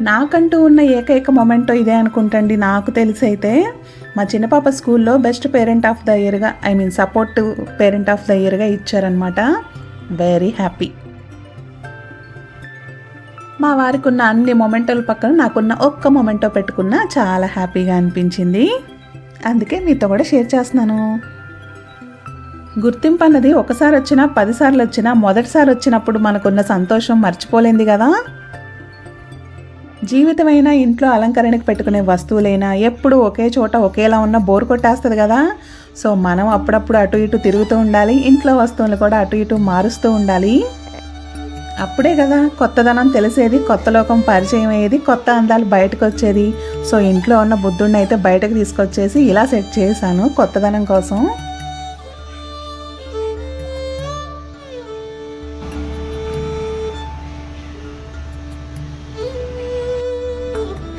నాకంటూ ఉన్న ఏకైక మొమెంటో ఇదే అనుకుంటండి. నాకు తెలిసి అయితే మా చిన్న పాప స్కూల్లో best parent of the ఇయర్గా I mean support parent of the ఇయర్గా ఇచ్చారనమాట వెరీ హ్యాపీ మా వారికి ఉన్న అన్ని మొమెంటోల పక్కన నాకున్న ఒక్క మొమెంటో పెట్టుకున్నా చాలా హ్యాపీగా అనిపించింది. అందుకే మీతో కూడా షేర్ చేస్తున్నాను. గుర్తింపు అన్నది ఒకసారి వచ్చినా పదిసార్లు వచ్చినా మొదటిసారి వచ్చినప్పుడు మనకున్న సంతోషం మర్చిపోలేంది కదా. జీవితమైనా ఇంట్లో అలంకరణకు పెట్టుకునే వస్తువులైనా ఎప్పుడు ఒకే చోట ఒకేలా ఉన్న బోర్ కొట్టేస్తుంది కదా. సో మనం అప్పుడప్పుడు అటు ఇటు తిరుగుతూ ఉండాలి ఇంట్లో వస్తువులు కూడా అటు ఇటు మారుస్తూ ఉండాలి. అప్పుడే కదా కొత్తదనం తెలిసేది కొత్త లోకం పరిచయం అయ్యేది కొత్త అందాలు బయటకు వచ్చేది సో ఇంట్లో ఉన్న బుద్ధుడిని అయితే బయటకు తీసుకొచ్చేసి ఇలా సెట్ చేశాను కొత్తదనం కోసం.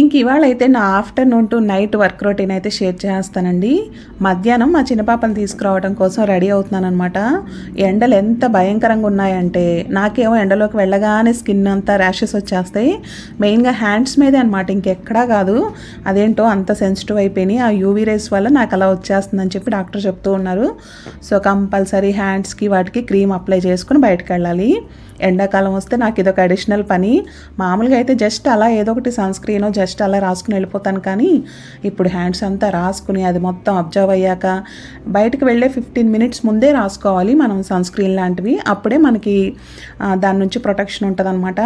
ఇంక ఇవాళ అయితే నా afternoon to night work routine అయితే షేర్ చేస్తానండి. మధ్యాహ్నం మా చిన్నపాపను తీసుకురావడం కోసం రెడీ అవుతున్నాను అనమాట ఎండలు ఎంత భయంకరంగా ఉన్నాయంటే నాకేమో ఎండలోకి వెళ్ళగానే స్కిన్ అంతా ర్యాషెస్ వచ్చేస్తాయి. మెయిన్గా హ్యాండ్స్ మీదే అనమాట ఇంకెక్కడా కాదు. అదేంటో అంత సెన్సిటివ్ అయిపోయినాయి. ఆ యూవీ రేస్ వల్ల నాకు అలా వచ్చేస్తుందని చెప్పి డాక్టర్ చెప్తూ ఉన్నారు. సో కంపల్సరీ హ్యాండ్స్కి వాటికి క్రీమ్ అప్లై చేసుకుని బయటకు వెళ్ళాలి. ఎండాకాలం వస్తే నాకు ఇదొక అడిషనల్ పని. మామూలుగా అయితే జస్ట్ అలా ఏదో ఒకటి సన్ స్క్రీన్ జస్ట్ అలా రాసుకుని వెళ్ళిపోతాను కానీ ఇప్పుడు హ్యాండ్స్ అంతా రాసుకుని అది మొత్తం అబ్జర్వ్ అయ్యాక బయటకు వెళ్ళే ఫిఫ్టీన్ మినిట్స్ ముందే రాసుకోవాలి మనం సన్ స్క్రీన్ లాంటివి. అప్పుడే మనకి దాని నుంచి ప్రొటెక్షన్ ఉంటుంది అనమాట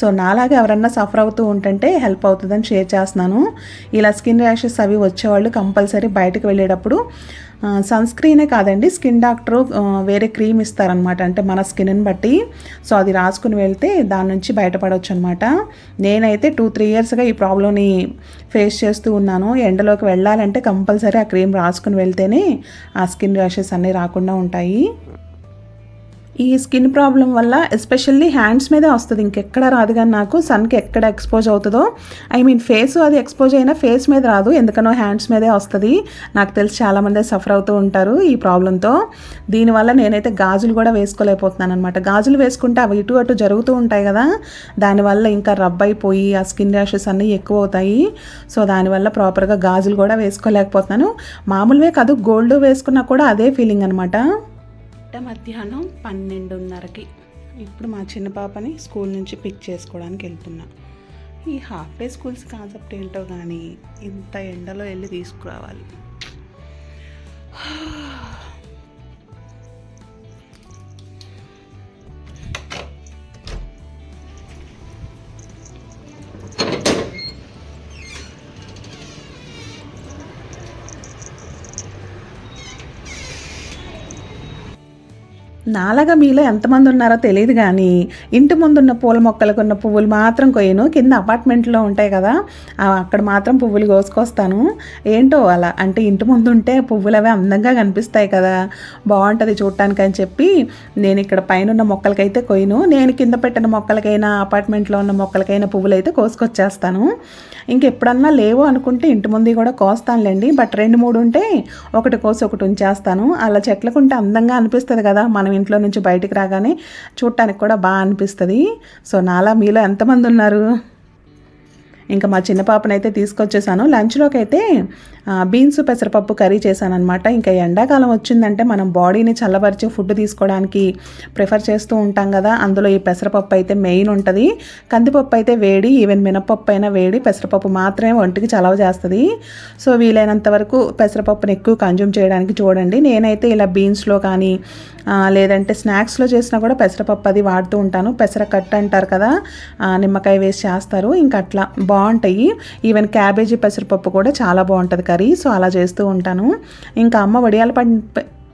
సో నాలాగా ఎవరన్నా సఫర్ అవుతూ ఉంటుంటే హెల్ప్ అవుతుందని షేర్ చేస్తున్నాను. ఇలా స్కిన్ ర్యాషెస్ అవి వచ్చేవాళ్ళు కంపల్సరీ బయటకు వెళ్ళేటప్పుడు స్క్రీనే కాదండి స్కిన్ డాక్టరు వేరే క్రీమ్ ఇస్తారనమాట అంటే మన స్కిన్ని బట్టి. సో అది రాసుకుని వెళ్తే దాని నుంచి బయటపడవచ్చు అనమాట నేనైతే టూ త్రీ ఇయర్స్గా ఈ ప్రాబ్లమ్ని ఫేస్ చేస్తూ ఉన్నాను. ఎండలోకి వెళ్ళాలంటే కంపల్సరీ ఆ క్రీమ్ రాసుకుని వెళ్తేనే ఆ స్కిన్ ర్యాషెస్ అన్నీ రాకుండా ఉంటాయి. ఈ స్కిన్ ప్రాబ్లం వల్ల ఎస్పెషల్లీ హ్యాండ్స్ మీదే వస్తుంది. ఇంకెక్కడ రాదు కానీ నాకు సన్కి ఎక్కడ ఎక్స్పోజ్ అవుతుందో ఐ మీన్ ఫేస్ అది ఎక్స్పోజ్ అయినా ఫేస్ మీద రాదు. ఎందుకనో హ్యాండ్స్ మీదే వస్తుంది. నాకు తెలిసి చాలామంది సఫర్ అవుతూ ఉంటారు ఈ ప్రాబ్లంతో. దీనివల్ల నేనైతే గాజులు కూడా వేసుకోలేకపోతున్నాను అనమాట గాజులు వేసుకుంటే అవి ఇటు అటు జరుగుతూ ఉంటాయి కదా దానివల్ల ఇంకా రబ్ అయిపోయి ఆ స్కిన్ ర్యాషెస్ అన్నీ ఎక్కువ అవుతాయి. సో దానివల్ల ప్రాపర్గా గాజులు కూడా వేసుకోలేకపోతున్నాను. మామూలువే కాదు గోల్డ్ వేసుకున్నా కూడా అదే ఫీలింగ్ అనమాట పుట్ట మధ్యాహ్నం పన్నెండున్నరకి. ఇప్పుడు మా చిన్న పాపని స్కూల్ నుంచి పిక్ చేసుకోవడానికి వెళ్తున్నా. ఈ హాఫ్ డే స్కూల్స్ కాన్సెప్ట్ ఏంటో కానీ ఇంత ఎండలో వెళ్ళి తీసుకురావాలి. నాలాగా మీలో ఎంతమంది ఉన్నారో తెలియదు కానీ ఇంటి ముందున్న పూల మొక్కలకు ఉన్న పువ్వులు మాత్రం కొయ్యను. కింద అపార్ట్మెంట్లో ఉంటాయి కదా అక్కడ మాత్రం పువ్వులు కోసుకొస్తాను. ఏంటో అలా అంటే ఇంటి ముందు ఉంటే పువ్వులు అవి అందంగా కనిపిస్తాయి కదా. బాగుంటుంది చూడటానికి అని చెప్పి నేను ఇక్కడ పైన ఉన్న మొక్కలకైతే కొయ్యను. నేను కింద పెట్టిన మొక్కలకైనా అపార్ట్మెంట్లో ఉన్న మొక్కలకైనా పువ్వులు అయితే కోసుకొచ్చేస్తాను. ఇంకెప్పుడన్నా లేవు అనుకుంటే ఇంటి ముందు కూడా కోస్తానులేండి. బట్ రెండు మూడు ఉంటే ఒకటి కోసి ఒకటి ఉంచేస్తాను. అలా చెట్లకుంటే అందంగా అనిపిస్తుంది కదా మనం ఇంట్లో నుంచి బయటికి రాగానే చూడటానికి కూడా బాగా అనిపిస్తుంది. సో నాలా మీలో ఎంతమంది ఉన్నారు? ఇంకా మా చిన్న పాపనైతే తీసుకొచ్చేసాను. లంచ్లోకి అయితే బీన్స్ పెసరపప్పు కర్రీ చేశాను అనమాట ఇంకా ఎండాకాలం వచ్చిందంటే మనం బాడీని చల్లబరిచే ఫుడ్ తీసుకోవడానికి ప్రిఫర్ చేస్తూ ఉంటాం కదా. అందులో ఈ పెసరపప్పు అయితే మెయిన్ ఉంటుంది. కందిపప్పు అయితే వేడి ఈవెన్ మినపప్పు అయినా వేడి పెసరపప్పు మాత్రమే ఒంటికి చలవ చేస్తుంది. సో వీలైనంత వరకు పెసరపప్పుని ఎక్కువ కన్జ్యూమ్ చేయడానికి చూడండి. నేనైతే ఇలా బీన్స్లో కానీ లేదంటే స్నాక్స్లో చేసినా కూడా పెసరపప్పు అది వాడుతూ ఉంటాను. పెసర కట్ అంటారు కదా నిమ్మకాయ వేసి చేస్తారు. ఇంకా అట్లా బాగుంటాయి. ఈవెన్ క్యాబేజీ పెసరపప్పు కూడా చాలా బాగుంటుంది కర్రీ. సో అలా చేస్తూ ఉంటాను. ఇంకా అమ్మ వడియాలు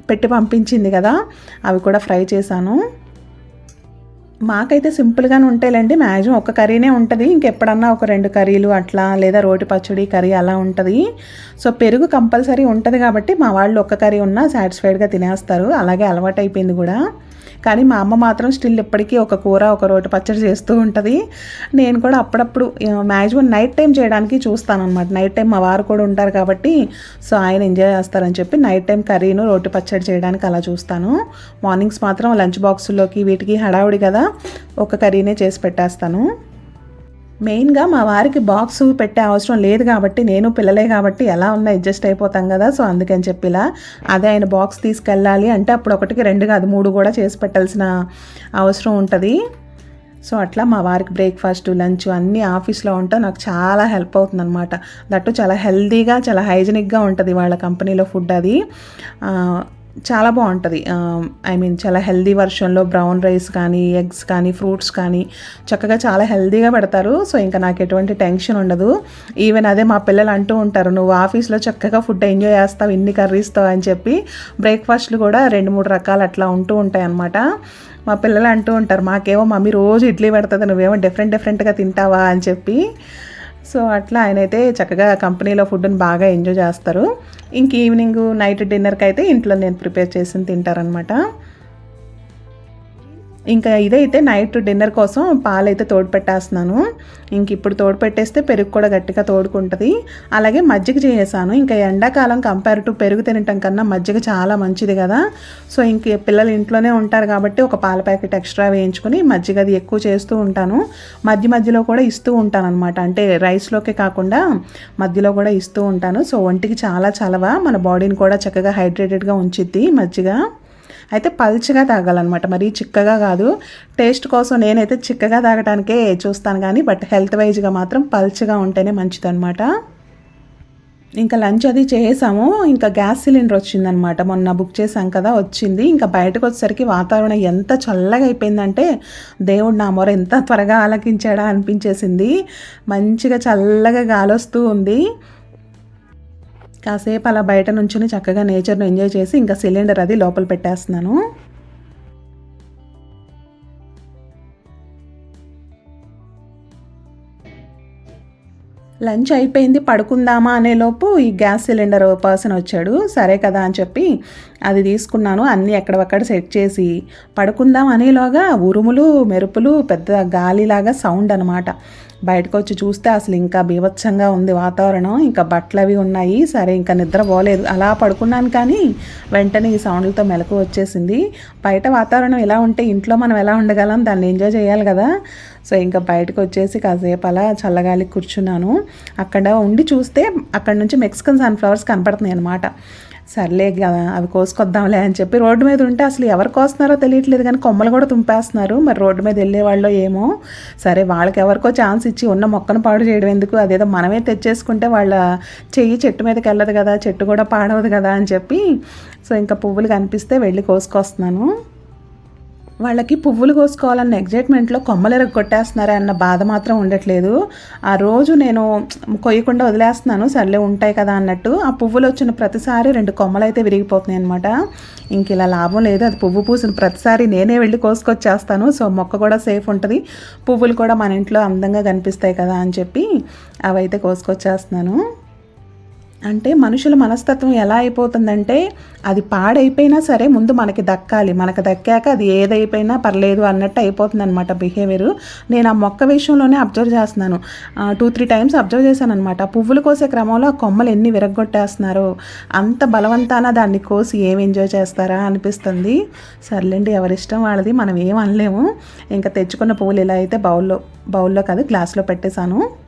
పెట్టి పంపించింది కదా అవి కూడా ఫ్రై చేశాను. మాకైతే సింపుల్గానే ఉంటాయిలేండి. మ్యాక్సిమం ఒక కర్రీనే ఉంటుంది. ఇంకెప్పుడన్నా ఒక రెండు కర్రీలు అట్లా లేదా రోటి పచ్చడి కర్రీ అలా ఉంటుంది. సో పెరుగు కంపల్సరీ ఉంటుంది కాబట్టి మా వాళ్ళు ఒక్క కర్రీ ఉన్నా సాటిస్ఫైడ్గా తినేస్తారు. అలాగే అలవాటు అయిపోయింది కూడా. కానీ మా అమ్మ మాత్రం స్టిల్ ఇప్పటికీ ఒక కూర ఒక రోటి పచ్చడి చేస్తూ ఉంటుంది. నేను కూడా అప్పుడప్పుడు మ్యాక్సిమం నైట్ టైం చేయడానికి చూస్తాను అనమాట నైట్ టైం మా వారు కూడా ఉంటారు కాబట్టి సో ఆయన ఎంజాయ్ చేస్తారని చెప్పి నైట్ టైం కర్రీను రోటి పచ్చడి చేయడానికి అలా చూస్తాను. మార్నింగ్స్ మాత్రం లంచ్ బాక్సుల్లోకి వీటికి హడావుడి కదా ఒక కర్రీనే చేసి పెట్టేస్తాను. మెయిన్గా మా వారికి బాక్స్ పెట్టే అవసరం లేదు కాబట్టి నేను పిల్లలే కాబట్టి ఎలా ఉన్నా అడ్జస్ట్ అయిపోతాం కదా సో అందుకని చెప్పిలా అదే ఆయన బాక్స్ తీసుకెళ్ళాలి అంటే అప్పుడు ఒకటికి రెండు కాదు మూడు కూడా చేసి పెట్టాల్సిన అవసరం ఉంటుంది. సో అట్లా మా వారికి బ్రేక్ఫాస్ట్ లంచ్ అన్నీ ఆఫీస్లో ఉంటే నాకు చాలా హెల్ప్ అవుతుంది అనమాట దట్టు చాలా హెల్తీగా చాలా హైజెనిక్గా ఉంటుంది వాళ్ళ కంపెనీలో ఫుడ్ అది. చాలా బాగుంటుంది. ఐ మీన్ చాలా హెల్దీ వర్షన్లో బ్రౌన్ రైస్ కానీ ఎగ్స్ కానీ ఫ్రూట్స్ కానీ చక్కగా చాలా హెల్దీగా పెడతారు. సో ఇంకా నాకు ఎటువంటి టెన్షన్ ఉండదు. ఈవెన్ అదే మా పిల్లలు అంటూ ఉంటారు నువ్వు ఆఫీస్లో చక్కగా ఫుడ్ ఎంజాయ్ చేస్తావు ఇన్ని కర్రీస్తో అని చెప్పి బ్రేక్ఫాస్ట్లు కూడా రెండు మూడు రకాలు అట్లా ఉంటూ ఉంటాయి అన్నమాట. మా పిల్లలు అంటూ ఉంటారు మాకేమో మమ్మీ రోజు ఇడ్లీ పెడుతుంది నువ్వేమో డిఫరెంట్ డిఫరెంట్గా తింటావా అని చెప్పి. సో అట్లా ఆయన అయితే చక్కగా కంపెనీలో ఫుడ్ని బాగా ఎంజాయ్ చేస్తారు. ఇంక ఈవినింగ్ నైట్ డిన్నర్కి అయితే ఇంట్లో నేను ప్రిపేర్ చేసి తింటారనమాట ఇంకా ఇదైతే నైట్ డిన్నర్ కోసం పాలు అయితే తోడు పెట్టేస్తున్నాను ఇంక ఇప్పుడు తోడు పెట్టేస్తే పెరుగు కూడా గట్టిగా తోడుకుంటుంది. అలాగే మజ్జిగ చేసేసాను. ఇంకా ఎండాకాలం కంపేర్ టు పెరుగు తినటం కన్నా మజ్జిగ చాలా మంచిది కదా. సో ఇంక పిల్లలు ఇంట్లోనే ఉంటారు కాబట్టి ఒక పాల ప్యాకెట్ ఎక్స్ట్రా వేయించుకొని మజ్జిగ అది ఎక్కువ చేస్తూ ఉంటాను. మధ్య మధ్యలో కూడా ఇస్తూ ఉంటాను అనమాట అంటే రైస్లోకే కాకుండా మధ్యలో కూడా ఇస్తూ ఉంటాను. సో ఒంటికి చాలా చలవ. మన బాడీని కూడా చక్కగా హైడ్రేటెడ్గా ఉంచిద్ది మజ్జిగ. అయితే పల్చగా తాగాలన్నమాట. మరీ చిక్కగా కాదు. టేస్ట్ కోసం నేనైతే చిక్కగా తాగడానికే చూస్తాను కానీ బట్ హెల్త్ వైజ్గా మాత్రం పల్చగా ఉంటేనే మంచిదన్నమాట. ఇంకా లంచ్ అది చేసాము. ఇంకా గ్యాస్ సిలిండర్ వచ్చిందనమాట మొన్న బుక్ చేసాం కదా వచ్చింది. ఇంకా బయటకు వచ్చేసరికి వాతావరణం ఎంత చల్లగా అయిపోయిందంటే దేవుడు నా మొర ఎంత త్వరగా ఆలకించాడా అనిపించేసింది. మంచిగా చల్లగా గాలొస్తూ ఉంది. కాసేపు అలా బయట నుంచుని చక్కగా నేచర్ను ఎంజాయ్ చేసి ఇంకా సిలిండర్ అది లోపల పెట్టేస్తున్నాను. లంచ్ అయిపోయింది పడుకుందామా అనేలోపు ఈ గ్యాస్ సిలిండర్ పర్సన్ వచ్చాడు. సరే కదా అని చెప్పి అది తీసుకున్నాను. అన్నీ ఎక్కడవక్కడ సెట్ చేసి పడుకుందాం అనేలోగా ఉరుములు మెరుపులు పెద్ద గాలిలాగా సౌండ్ అనమాట బయటకు వచ్చి చూస్తే అసలు ఇంకా బీభత్సంగా ఉంది వాతావరణం. ఇంకా బట్టలు అవి ఉన్నాయి. సరే ఇంకా నిద్ర పోలేదు. అలా పడుకున్నాను కానీ వెంటనే ఈ సౌండ్లతో మెలకు వచ్చేసింది. బయట వాతావరణం ఎలా ఉంటే ఇంట్లో మనం ఎలా ఉండగలం దాన్ని ఎంజాయ్ చేయాలి కదా. సో ఇంకా బయటకు వచ్చేసి కాసేపు అలా చల్లగాలి కూర్చున్నాను. అక్కడ ఉండి చూస్తే అక్కడ నుంచి మెక్సికన్ సన్ఫ్లవర్స్ కనపడుతున్నాయి అనమాట సర్లే అవి కోసుకొద్దాంలే అని చెప్పి రోడ్డు మీద ఉంటే అసలు ఎవరు కోస్తున్నారో తెలియట్లేదు కానీ కొమ్మలు కూడా తుంపేస్తున్నారు. మరి రోడ్డు మీద వెళ్ళే వాళ్ళు ఏమో. సరే వాళ్ళకి ఎవరికో ఛాన్స్ ఇచ్చి ఉన్న మొక్కను పాడు చేయడం ఎందుకు? అదేదో మనమే తెచ్చేసుకుంటే వాళ్ళ చెయ్యి చెట్టు మీదకి వెళ్ళదు కదా చెట్టు కూడా పాడవదు కదా అని చెప్పి సో ఇంకా పువ్వులు కనిపిస్తే వెళ్ళి కోసుకొస్తున్నాను. వాళ్ళకి పువ్వులు కోసుకోవాలన్న ఎగ్జైట్మెంట్లో కొమ్మలు కొట్టేస్తున్నారా అన్న బాధ మాత్రం ఉండట్లేదు. ఆ రోజు నేను కొయ్యకుండా వదిలేస్తున్నాను సర్లే ఉంటాయి కదా అన్నట్టు. ఆ పువ్వులు వచ్చిన ప్రతిసారి రెండు కొమ్మలు అయితే విరిగిపోతున్నాయి అనమాట ఇంక ఇలా లాభం లేదు అది పువ్వు పూసిన ప్రతిసారి నేనే వెళ్ళి కోసుకొచ్చేస్తాను. సో మొక్క కూడా సేఫ్ ఉంటుంది. పువ్వులు కూడా మన ఇంట్లో అందంగా కనిపిస్తాయి కదా అని చెప్పి అవైతే కోసుకొచ్చేస్తున్నాను. అంటే మనుషుల మనస్తత్వం ఎలా అయిపోతుందంటే అది పాడైపోయినా సరే ముందు మనకి దక్కాలి. మనకు దక్కాక అది ఏదైపోయినా పర్లేదు అన్నట్టు అయిపోతుంది అనమాట బిహేవియర్ నేను ఆ మొక్క విషయంలోనే అబ్జర్వ్ చేస్తున్నాను. టూ త్రీ టైమ్స్ అబ్జర్వ్ చేశాను అనమాట పువ్వులు కోసే క్రమంలో ఆ కొమ్మలు ఎన్ని విరగొట్టేస్తున్నారో అంత బలవంతాన దాన్ని కోసి ఏం ఎంజాయ్ చేస్తారా అనిపిస్తుంది. సర్లేండి ఎవరిష్టం వాళ్ళది మనం ఏం అనలేము. ఇంకా తెచ్చుకున్న పువ్వులు ఇలా అయితే బౌల్లో బౌల్లో కాదు గ్లాస్లో పెట్టేశాను.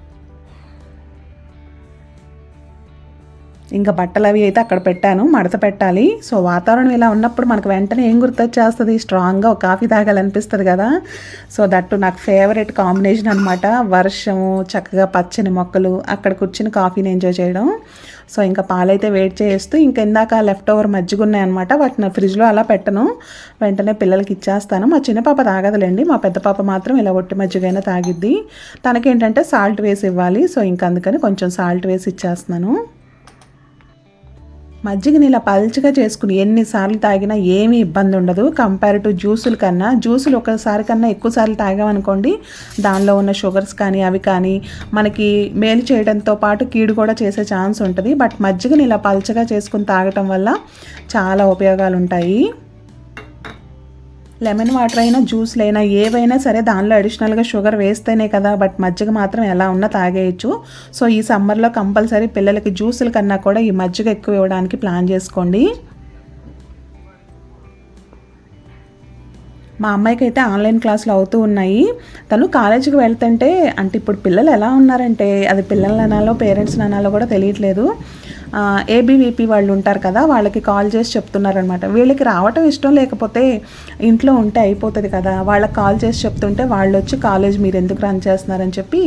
ఇంకా బట్టలు అవి అయితే అక్కడ పెట్టాను మడత పెట్టాలి. సో వాతావరణం ఇలా ఉన్నప్పుడు మనకు వెంటనే ఏం గుర్తొచ్చేస్తుంది? స్ట్రాంగ్గా ఒక కాఫీ తాగాలనిపిస్తుంది కదా? సో దట్టు నాకు ఫేవరెట్ కాంబినేషన్ అనమాట వర్షము చక్కగా పచ్చని మొక్కలు అక్కడ కూర్చుని కాఫీని ఎంజాయ్ చేయడం. సో ఇంకా పాలైతే వెయిట్ చేస్తూ ఇంకా ఇందాక లెఫ్ట్ ఓవర్ మజ్జిగ ఉన్నాయన్నమాట వాటిని ఫ్రిడ్జ్లో అలా పెట్టను. వెంటనే పిల్లలకి ఇచ్చేస్తాను. మా చిన్న పాప తాగదులేండి. మా పెద్ద పాప మాత్రం ఇలా ఒట్టి మజ్జిగైనా తాగిద్ది. తనకేంటంటే సాల్ట్ వేసి ఇవ్వాలి. సో ఇంకా అందుకని కొంచెం సాల్ట్ వేసి ఇచ్చేస్తున్నాను. మజ్జిగని ఇలా పల్చగా చేసుకుని ఎన్నిసార్లు తాగినా ఏమీ ఇబ్బంది ఉండదు. కంపేర్ టు జ్యూసుల కన్నా జ్యూసులు ఒకసారి కన్నా ఎక్కువ సార్లు తాగామనుకోండి దానిలో ఉన్న షుగర్స్ కానీ అవి కానీ మనకి మేలు చేయడంతో పాటు కీడు కూడా చేసే ఛాన్స్ ఉంటుంది. బట్ మజ్జిగని ఇలా పల్చగా చేసుకుని తాగటం వల్ల చాలా ఉపయోగాలు ఉంటాయి లెమన్ వాటర్ అయినా జ్యూస్లు అయినా ఏవైనా సరే దానిలో అడిషనల్గా షుగర్ వేస్తేనే కదా బట్ మజ్జిగ మాత్రం ఎలా ఉన్నా తాగేయచ్చు. సో ఈ సమ్మర్లో కంపల్సరీ పిల్లలకి జ్యూసుల కన్నా కూడా ఈ మజ్జిగ ఎక్కువ ఇవ్వడానికి ప్లాన్ చేసుకోండి. మా అమ్మాయికి అయితే ఆన్లైన్ క్లాసులు అవుతూ ఉన్నాయి. తను కాలేజీకి వెళ్తుంటే అంటే ఇప్పుడు పిల్లలు ఎలా ఉన్నారంటే అది పిల్లలు అనాలో పేరెంట్స్ అనాలో కూడా తెలియట్లేదు. ఏబీవీపీ వాళ్ళు ఉంటారు కదా వాళ్ళకి కాల్ చేసి చెప్తున్నారనమాట వీళ్ళకి రావటం ఇష్టం లేకపోతే ఇంట్లో ఉంటే అయిపోతుంది కదా వాళ్ళకి కాల్ చేసి చెప్తుంటే వాళ్ళు వచ్చి కాలేజ్ మీరు ఎందుకు రన్ చేస్తున్నారని చెప్పి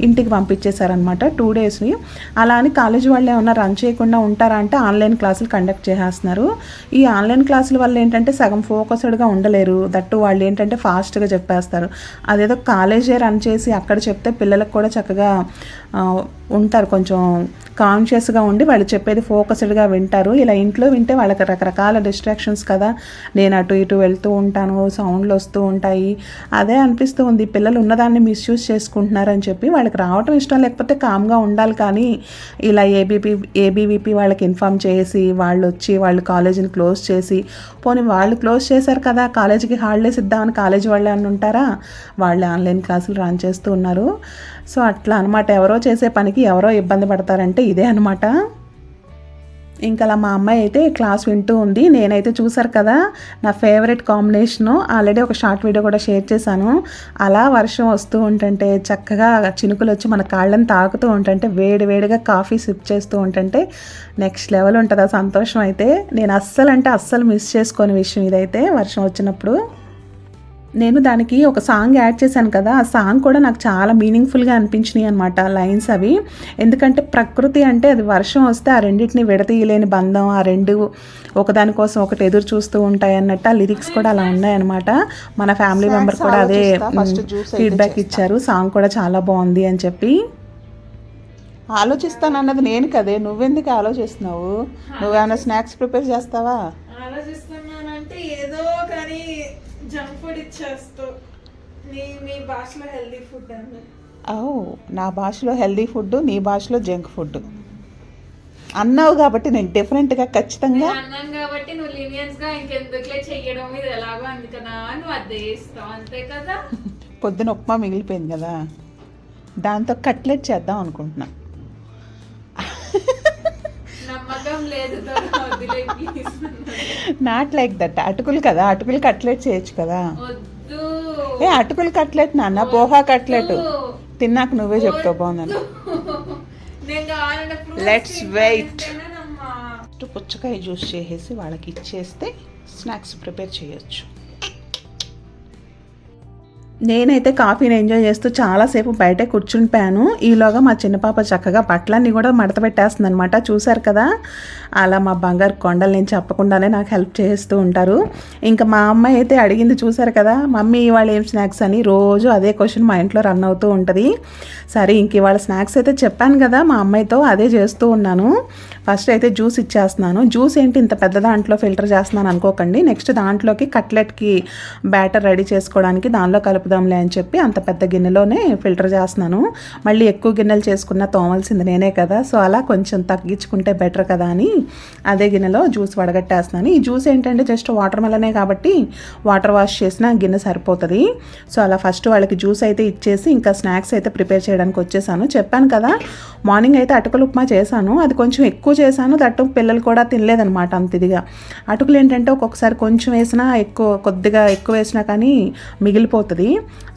ఇంటికి పంపించేశారనమాట టూ డేస్ని. అలా అని కాలేజ్ వాళ్ళు ఏమన్నా రన్ చేయకుండా ఉంటారా అంటే ఆన్లైన్ క్లాసులు కండక్ట్ చేసేస్తున్నారు. ఈ ఆన్లైన్ క్లాసుల వల్ల ఏంటంటే సగం ఫోకస్డ్గా ఉండలేరు. దట్టు వాళ్ళు ఏంటంటే ఫాస్ట్గా చెప్పేస్తారు. అదేదో కాలేజే రన్ చేసి అక్కడ చెప్తే పిల్లలకు కూడా చక్కగా ఉంటారు. కొంచెం కాన్షియస్గా ఉండి వాళ్ళు చెప్పేది ఫోకస్డ్గా వింటారు. ఇలా ఇంట్లో వింటే వాళ్ళకి రకరకాల డిస్ట్రాక్షన్స్ కదా. నేను అటు ఇటు వెళ్తూ ఉంటాను సౌండ్లు వస్తూ ఉంటాయి. అదే అనిపిస్తూ ఉంది. పిల్లలు ఉన్నదాన్ని మిస్యూజ్ చేసుకుంటున్నారని చెప్పి వాళ్ళకి రావటం ఇష్టం లేకపోతే కామ్గా ఉండాలి కానీ ఇలా ఏబీపీ ఏబీవీపీ వాళ్ళకి ఇన్ఫామ్ చేసి వాళ్ళు వచ్చి వాళ్ళు కాలేజీని క్లోజ్ చేసి పోనీ వాళ్ళు క్లోజ్ చేశారు కదా కాలేజీకి హాలిడేస్ ఇద్దామని కాలేజీ వాళ్ళే అని ఉంటారా? వాళ్ళు ఆన్లైన్ క్లాసులు రన్ చేస్తూ ఉన్నారు. సో అట్లా అనమాట ఎవరో చేసే పనికి ఎవరో ఇబ్బంది పడతారంటే ఇదే అనమాట ఇంకా అలా మా అమ్మాయి అయితే క్లాస్ వింటూ ఉంది. నేనైతే చూసారు కదా నా ఫేవరెట్ కాంబినేషను. ఆల్రెడీ ఒక షార్ట్ వీడియో కూడా షేర్ చేశాను. అలా వర్షం వస్తూ ఉంటుంటే చక్కగా చినుకులు వచ్చి మన కాళ్ళని తాకుతూ ఉంటుంటే వేడి వేడిగా కాఫీ సిప్ చేస్తూ ఉంటుంటే నెక్స్ట్ లెవెల్ ఉంటుంది ఆ సంతోషం అయితే. నేను అస్సలు అంటే అస్సలు మిస్ చేసుకోని విషయం ఇదైతే వర్షం వచ్చినప్పుడు. నేను దానికి ఒక సాంగ్ యాడ్ చేశాను కదా ఆ సాంగ్ కూడా నాకు చాలా మీనింగ్ఫుల్గా అనిపించినాయి అనమాట లైన్స్ అవి. ఎందుకంటే ప్రకృతి అంటే అది వర్షం వస్తే ఆ రెండింటిని విడతీయలేని బంధం ఆ రెండు ఒకదాని కోసం ఒకటి ఎదురు చూస్తూ ఉంటాయి అన్నట్టు ఆ లిరిక్స్ కూడా అలా ఉన్నాయన్నమాట మన ఫ్యామిలీ మెంబర్ కూడా అదే ఫీడ్బ్యాక్ ఇచ్చారు. సాంగ్ కూడా చాలా బాగుంది అని చెప్పి. ఆలోచిస్తాను అన్నది నేను కదే నువ్వెందుకు ఆలోచిస్తున్నావు? నువ్వేమైనా స్నాక్స్ ప్రిపేర్ చేస్తావా ఏదో కానీ ఇచ్చేస్తూ నీ మీ భాషలో హెల్దీ ఫుడ్ ఓ నా భాషలో హెల్దీ ఫుడ్ నీ భాషలో జంక్ ఫుడ్ అన్నావు కాబట్టి నేను డిఫరెంట్గా ఖచ్చితంగా అన్నాను కాబట్టి నువ్వు లీనియన్స్గా ఇంకెందుకులే చెయ్యడం ఇది ఎలాగో అంది కదా నువ్వు అదే ఇస్తావు అంతే కదా? పొద్దున ఉప్మా మిగిలిపోయింది కదా. దాంతో కట్లెట్ చేద్దాం అనుకుంటున్నా. నాట్ లైక్ దట్ అటుకులు కదా అటుకులు కట్లెట్ చేయొచ్చు కదా. ఏ అటుకులు కట్లెట్ నాన్న పోహా కట్లెట్ తిన్నాక నువ్వే చెప్తావు బాగుందని. అంతేనానమ్మా. ఫస్ట్ పుచ్చకాయ జ్యూస్ చేసేసి వాళ్ళకి ఇచ్చేస్తే స్నాక్స్ ప్రిపేర్ చేయొచ్చు. నేనైతే కాఫీని ఎంజాయ్ చేస్తూ చాలాసేపు బయటే కూర్చునిపోయాను ఈలోగా మా చిన్న పాప చక్కగా బట్టలన్నీ కూడా మడత పెట్టేస్తుంది అనమాట చూశారు కదా? అలా మా బంగారు కొండలు నేను చెప్పకుండానే నాకు హెల్ప్ చేస్తూ ఉంటారు. ఇంకా మా అమ్మాయి అయితే అడిగింది చూశారు కదా? మమ్మీ ఇవాళ ఏం స్నాక్స్? అని రోజు అదే క్వశ్చన్ మా ఇంట్లో రన్ అవుతూ ఉంటుంది. సరే ఇంక ఇవాళ స్నాక్స్ అయితే చెప్పాను కదా మా అమ్మాయితో అదే చేస్తూ ఉన్నాను. ఫస్ట్ అయితే జ్యూస్ ఇచ్చేస్తున్నాను. జ్యూస్ ఏంటి? ఇంత పెద్ద దాంట్లో ఫిల్టర్ చేస్తున్నాను అనుకోకండి. నెక్స్ట్ దాంట్లోకి కట్లెట్కి బ్యాటర్ రెడీ చేసుకోవడానికి దానిలో కలుపుదాంలే అని చెప్పి అంత పెద్ద గిన్నెలోనే ఫిల్టర్ చేస్తున్నాను. మళ్ళీ ఎక్కువ గిన్నెలు చేసుకున్న తోమల్సింది నేనే కదా. సో అలా కొంచెం తగ్గించుకుంటే బెటర్ కదా అని అదే గిన్నెలో జ్యూస్ వడగట్టేస్తున్నాను. ఈ జ్యూస్ ఏంటంటే జస్ట్ వాటర్ మెలనే కాబట్టి వాటర్ వాష్ చేసిన గిన్నె సరిపోతుంది. సో అలా ఫస్ట్ వాళ్ళకి జ్యూస్ అయితే ఇచ్చేసి ఇంకా స్నాక్స్ అయితే ప్రిపేర్ చేయడానికి వచ్చేసాను. చెప్పాను కదా మార్నింగ్ అయితే అటుకలు ఉప్మా చేశాను. అది కొంచెం ఎక్కువ చేశాను దట్టు పిల్లలు కూడా తినలేదనమాట అంత ఇదిగా. అటుకులు ఏంటంటే ఒక్కొక్కసారి కొంచెం వేసినా ఎక్కువ కొద్దిగా ఎక్కువ వేసినా కానీ మిగిలిపోతుంది.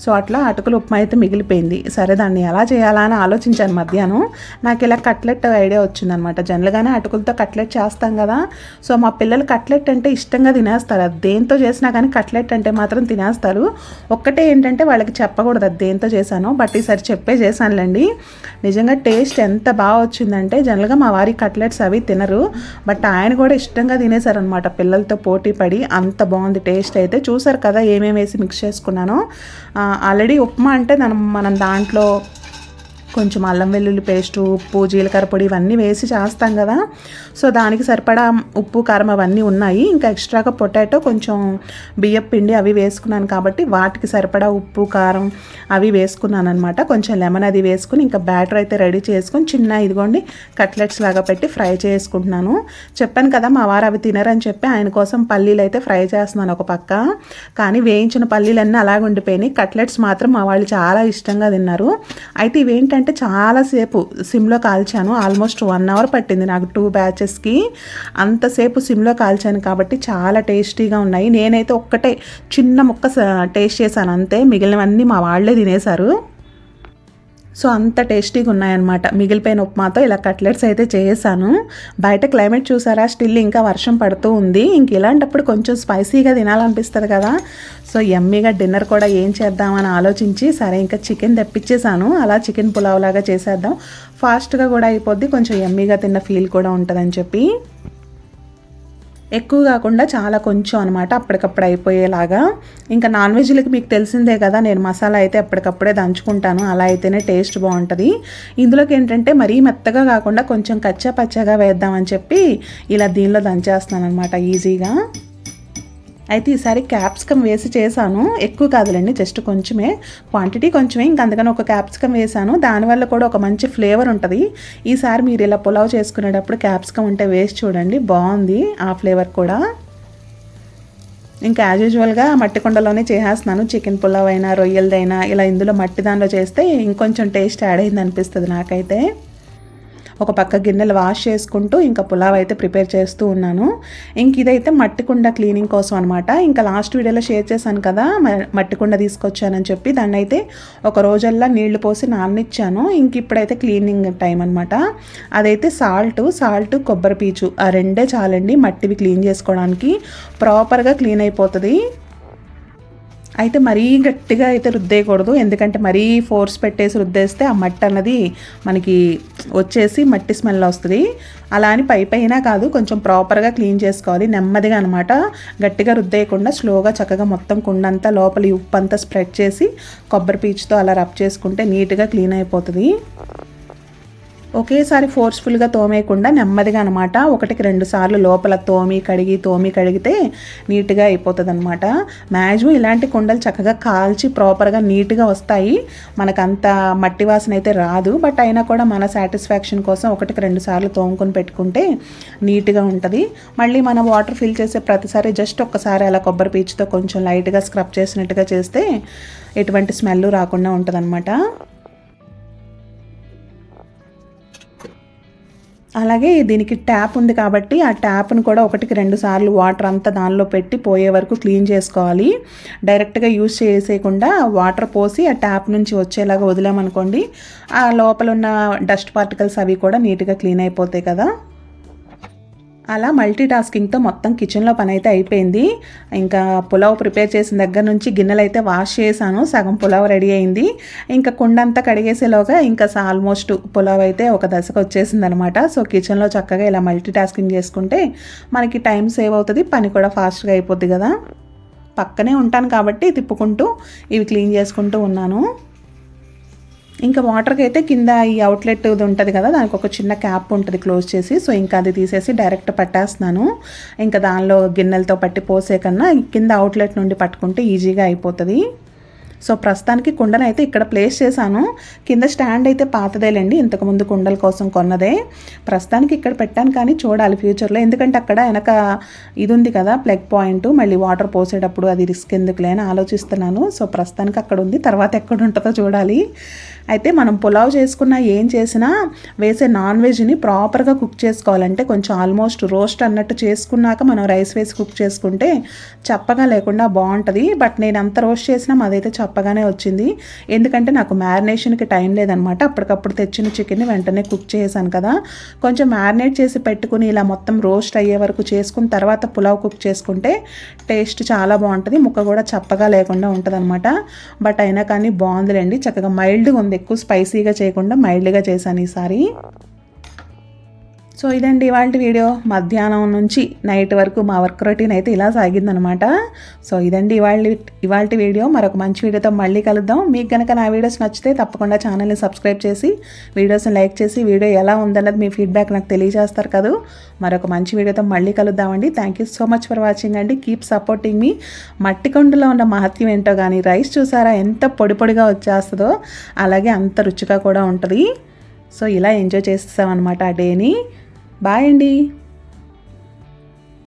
సో అట్లా అటుకులు ఉప్మా అయితే మిగిలిపోయింది. సరే దాన్ని ఎలా చేయాలా అని ఆలోచించాను మధ్యాహ్నం. నాకు ఇలా కట్లెట్ ఐడియా వచ్చిందనమాట జనరల్గానే అటుకులతో కట్లెట్ చేస్తాం కదా. సో మా పిల్లలు కట్లెట్ అంటే ఇష్టంగా తినేస్తారు. అది దేంతో చేసినా కానీ కట్లెట్ అంటే మాత్రం తినేస్తారు. ఒక్కటే ఏంటంటే వాళ్ళకి చెప్పకూడదు అది దేంతో చేశానో బట్ ఈసారి చెప్పే చేశానులేండి. నిజంగా టేస్ట్ ఎంత బాగా వచ్చిందంటే జనరల్గా మా వారి కట్లెట్స్ అవి తినరు. బట్ ఆయన కూడా ఇష్టంగా తినేశారనమాట పిల్లలతో పోటీ పడి అంత బాగుంది టేస్ట్ అయితే. చూసారు కదా ఏమేమి వేసి మిక్స్ చేసుకున్నానో. ఆల్రెడీ ఉప్మా అంటే మనం మనం దాంట్లో కొంచెం అల్లం వెల్లుల్లి పేస్టు ఉప్పు జీలకర్ర పొడి ఇవన్నీ వేసి చేస్తాం కదా. సో దానికి సరిపడా ఉప్పు కారం అవన్నీ ఉన్నాయి. ఇంకా ఎక్స్ట్రాగా పొటాటో కొంచెం బియ్యం పిండి అవి వేసుకున్నాను కాబట్టి వాటికి సరిపడా ఉప్పు కారం అవి వేసుకున్నాను అనమాట కొంచెం లెమన్ అది వేసుకుని ఇంకా బ్యాటర్ అయితే రెడీ చేసుకొని చిన్న ఇదిగోండి కట్లెట్స్ లాగా పెట్టి ఫ్రై చేసుకుంటున్నాను. చెప్పాను కదా మా వారు అవి తినరని చెప్పి ఆయన కోసం పల్లీలు అయితే ఫ్రై చేస్తున్నాను ఒక పక్క. కానీ వేయించిన పల్లీలన్నీ అలాగ ఉండిపోయినాయి కట్లెట్స్ మాత్రం మా వాళ్ళు చాలా ఇష్టంగా తిన్నారు. అయితే ఇవేంటంటే అంటే చాలాసేపు సిమ్లో కాల్చాను. ఆల్మోస్ట్ వన్ అవర్ పట్టింది నాకు టూ బ్యాచెస్కి. అంతసేపు సిమ్లో కాల్చాను కాబట్టి చాలా టేస్టీగా ఉన్నాయి. నేనైతే ఒక్కటే చిన్న ముక్క స- టేస్ట్ చేశాను అంతే. మిగిలినవన్నీ మా వాళ్ళే తినేశారు. సో అంత టేస్టీగా ఉన్నాయన్నమాట. మిగిలిపోయిన ఉప్మాతో ఇలా కట్లెట్స్ అయితే చేసాను. బయట క్లైమేట్ చూసారా? స్టిల్ ఇంకా వర్షం పడుతూ ఉంది. ఇంక ఇలాంటప్పుడు కొంచెం స్పైసీగా తినాలనిపిస్తుంది కదా. సో ఎమ్మీగా డిన్నర్ కూడా ఏం చేద్దామని ఆలోచించి సరే ఇంకా చికెన్ తెప్పించేసాను అలా చికెన్ పులావ్ లాగా చేసేద్దాం. ఫాస్ట్గా కూడా అయిపోద్ది. కొంచెం ఎమ్మీగా తిన్న ఫీల్ కూడా ఉంటుందని చెప్పి. ఎక్కువ కాకుండా చాలా కొంచెం అనమాట అప్పటికప్పుడు అయిపోయేలాగా. ఇంకా నాన్ వెజ్లకి మీకు తెలిసిందే కదా నేను మసాలా అయితే అప్పటికప్పుడే దంచుకుంటాను అలా అయితేనే టేస్ట్ బాగుంటుంది. ఇందులోకి ఏంటంటే మరీ మెత్తగా కాకుండా కొంచెం కచ్చా పచ్చగా వేద్దామని చెప్పి ఇలా దీనిలో దంచేస్తున్నాను అనమాట ఈజీగా. అయితే ఈసారి క్యాప్సికమ్ వేసి చేశాను. ఎక్కువ కాదులేండి జస్ట్ కొంచెమే. క్వాంటిటీ కొంచెమే ఇంక అందుకని ఒక క్యాప్సికమ్ వేసాను దానివల్ల కూడా ఒక మంచి ఫ్లేవర్ ఉంటుంది. ఈసారి మీరు ఇలా పులావ్ చేసుకునేటప్పుడు క్యాప్సికమ్ ఉంటే వేసి చూడండి బాగుంది ఆ ఫ్లేవర్ కూడా. ఇంకా యాజ్ యూజువల్గా మట్టి కుండలోనే చేసేస్తున్నాను. చికెన్ పులావ్ అయినా రొయ్యలదైనా ఇలా ఇందులో మట్టి దానిలో చేస్తే ఇంకొంచెం టేస్ట్ యాడ్ అయింది అనిపిస్తుంది నాకైతే. ఒక పక్క గిన్నెలు వాష్ చేసుకుంటూ ఇంకా పులావ్ అయితే ప్రిపేర్ చేస్తూ ఉన్నాను. ఇంక ఇదైతే మట్టి కుండ క్లీనింగ్ కోసం అనమాట ఇంకా లాస్ట్ వీడియోలో షేర్ చేశాను కదా మట్టికుండ మట్టి కుండ తీసుకొచ్చానని చెప్పి దాన్ని అయితే ఒక రోజల్లా నీళ్ళు పోసి నాననిచ్చాను. ఇంక ఇప్పుడైతే క్లీనింగ్ టైం అనమాట అదైతే సాల్ట్ సాల్ట్ కొబ్బరి పీచు ఆ రెండే చాలండి మట్టివి క్లీన్ చేసుకోవడానికి. ప్రాపర్గా క్లీన్ అయిపోతుంది. అయితే మరీ గట్టిగా అయితే రుద్దేయకూడదు. ఎందుకంటే మరీ ఫోర్స్ పెట్టేసి రుద్దేస్తే ఆ మట్టి అన్నది మనకి వచ్చేసి మట్టి స్మెల్ వస్తుంది. అలా అని పై పైన కాదు కొంచెం ప్రాపర్గా క్లీన్ చేసుకోవాలి. నెమ్మదిగా అనమాట గట్టిగా రుద్దేయకుండా స్లోగా చక్కగా మొత్తం కుండంతా లోపల ఉప్పు అంతా స్ప్రెడ్ చేసి కొబ్బరి పీచుతో అలా రబ్ చేసుకుంటే నీట్గా క్లీన్ అయిపోతుంది. ఒకేసారి ఫోర్స్ఫుల్గా తోమేయకుండా నెమ్మదిగా అనమాట ఒకటికి రెండు సార్లు లోపల తోమి కడిగి తోమి కడిగితే నీట్గా అయిపోతుంది అనమాట మ్యాక్సిమం ఇలాంటి కుండలు చక్కగా కాల్చి ప్రాపర్గా నీట్గా వస్తాయి. మనకంత మట్టి వాసన అయితే రాదు. బట్ అయినా కూడా మన సాటిస్ఫాక్షన్ కోసం ఒకటికి రెండు సార్లు తోముకొని పెట్టుకుంటే నీట్గా ఉంటుంది. మళ్ళీ మనం వాటర్ ఫిల్ చేసే ప్రతిసారి జస్ట్ ఒక్కసారి అలా కొబ్బరి పీచుతో కొంచెం లైట్గా స్క్రబ్ చేసినట్టుగా చేస్తే ఎటువంటి స్మెల్ రాకుండా ఉంటుంది అలాగే దీనికి ట్యాప్ ఉంది కాబట్టి ఆ ట్యాప్ను కూడా ఒకటికి రెండు సార్లు వాటర్ అంతా దానిలో పెట్టి పోయే వరకు క్లీన్ చేసుకోవాలి. డైరెక్ట్గా యూజ్ చేసేయకుండా వాటర్ పోసి ఆ ట్యాప్ నుంచి వచ్చేలాగా వదిలామనుకోండి ఆ లోపల ఉన్న డస్ట్ పార్టికల్స్ అవి కూడా నీట్గా క్లీన్ అయిపోతాయి కదా. అలా మల్టీ టాస్కింగ్తో మొత్తం కిచెన్లో పని అయితే అయిపోయింది. ఇంకా పులావ్ ప్రిపేర్ చేసిన దగ్గర నుంచి గిన్నెలు అయితే వాష్ చేశాను. సగం పులావ్ రెడీ అయింది. ఇంకా కుండంతా కడిగేసేలోగా ఇంకా ఆల్మోస్ట్ పులావ్ అయితే ఒక దశకు వచ్చేసింది అనమాట సో కిచెన్లో చక్కగా ఇలా మల్టీ టాస్కింగ్ చేసుకుంటే మనకి టైం సేవ్ అవుతుంది పని కూడా ఫాస్ట్గా అయిపోద్ది కదా. పక్కనే ఉంటాను కాబట్టి తిప్పుకుంటూ ఇవి క్లీన్ చేసుకుంటూ ఉన్నాను. ఇంకా వాటర్కి అయితే కింద ఈ అవుట్లెట్ ఇది ఉంటుంది కదా దానికి ఒక చిన్న క్యాప్ ఉంటుంది క్లోజ్ చేసి. సో ఇంకా అది తీసేసి డైరెక్ట్ పట్టేస్తున్నాను. ఇంకా దానిలో గిన్నెలతో పట్టి పోసే కన్నా కింద అవుట్లెట్ నుండి పట్టుకుంటే ఈజీగా అయిపోతుంది. సో ప్రస్తుతానికి కుండను అయితే ఇక్కడ ప్లేస్ చేశాను. కింద స్టాండ్ అయితే పాతదేలేండి. ఇంతకుముందు కుండల కోసం కొన్నదే. ప్రస్తుతానికి ఇక్కడ పెట్టాను కానీ చూడాలి ఫ్యూచర్లో ఎందుకంటే అక్కడ వెనక ఇది ఉంది కదా ప్లగ్ పాయింట్ మళ్ళీ వాటర్ పోసేటప్పుడు అది రిస్క్ ఎందుకులే అని ఆలోచిస్తున్నాను. సో ప్రస్తుతానికి అక్కడ ఉంది. తర్వాత ఎక్కడ ఉంటుందో చూడాలి. అయితే మనం పులావ్ చేసుకున్నా ఏం చేసినా వేసే నాన్ వెజ్ని ప్రాపర్గా కుక్ చేసుకోవాలంటే కొంచెం ఆల్మోస్ట్ రోస్ట్ అన్నట్టు చేసుకున్నాక మనం రైస్ వేసి కుక్ చేసుకుంటే చప్పగా లేకుండా బాగుంటుంది. బట్ నేను అంత రోస్ట్ చేసినా మాదైతే చప్పగానే వచ్చింది. ఎందుకంటే నాకు మ్యారినేషన్కి టైం లేదనమాట అప్పటికప్పుడు తెచ్చిన చికెన్ని వెంటనే కుక్ చేశాను కదా. కొంచెం మ్యారినేట్ చేసి పెట్టుకుని ఇలా మొత్తం రోస్ట్ అయ్యే వరకు చేసుకున్న తర్వాత పులావ్ కుక్ చేసుకుంటే టేస్ట్ చాలా బాగుంటుంది. ముక్క కూడా చప్పగా లేకుండా ఉంటుంది బట్ అయినా కానీ బాగుందిలేండి. చక్కగా మైల్డ్గా ఉంది. ఎక్కువ స్పైసీగా చేయకుండా మైల్డ్గా చేశాను ఈసారి. సో ఇదండి ఇవాళ వీడియో. మధ్యాహ్నం నుంచి నైట్ వరకు మా వర్క్ రొటీన్ అయితే ఇలా సాగిందనమాట సో ఇదండి ఇవాళ ఇవాళ వీడియో. మరొక మంచి వీడియోతో మళ్ళీ కలుద్దాం. మీకు కనుక నా వీడియోస్ నచ్చితే తప్పకుండా ఛానల్ని సబ్స్క్రైబ్ చేసి వీడియోస్ని లైక్ చేసి వీడియో ఎలా ఉందన్నది మీ ఫీడ్బ్యాక్ నాకు తెలియజేస్తారు కదా. మరొక మంచి వీడియోతో మళ్ళీ కలుద్దామండి. Thank you so much for watching అండి. కీప్ సపోర్టింగ్ మీ మట్టి కొండలో ఉన్న మహత్యం ఏంటో కానీ రైస్ చూసారా ఎంత పొడి పొడిగా వచ్చేస్తుందో అలాగే అంత రుచిగా కూడా ఉంటుంది. సో ఇలా ఎంజాయ్ చేస్తామన్నమాట ఆ డేని బాయ్ అండి